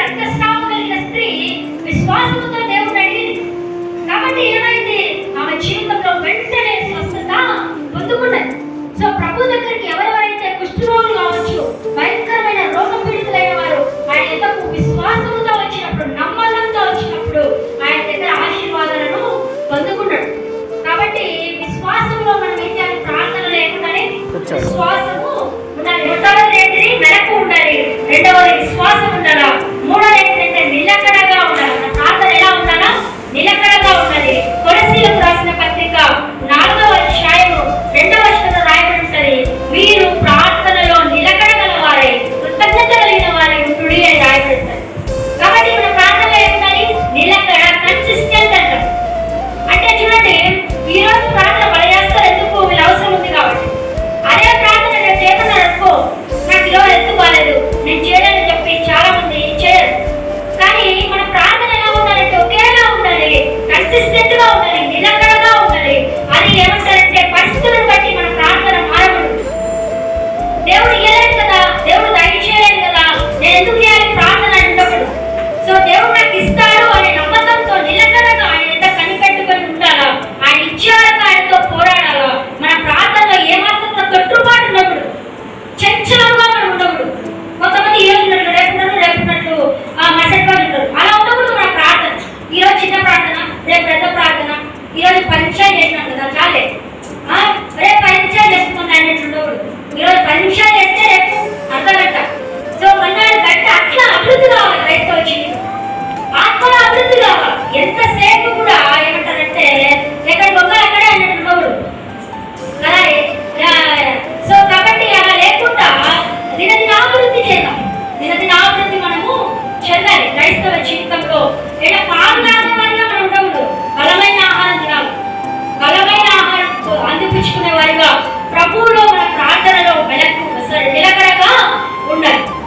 ರಕ್ತಸ್ರಾವದಲ್ಲಿನ ಸ್ತ್ರೀ ವಿಶ್ವಾಸವನ್ನು ఎందుకు చేయాలి ప్రార్థన అంటే సో దేవుడు నిన్నటి నా మనము చెందాలి. క్రైస్తవ జీవితంలో ఇలా పాడులాగా వారిగా మనం ఉండకూడదు. బలమైన ఆహారం తినాలి. బలమైన ఆహారం అందిపించుకునే వారిగా ప్రభువులో మన ప్రార్థనలో వెనక్కు నిలకడగా ఉండాలి.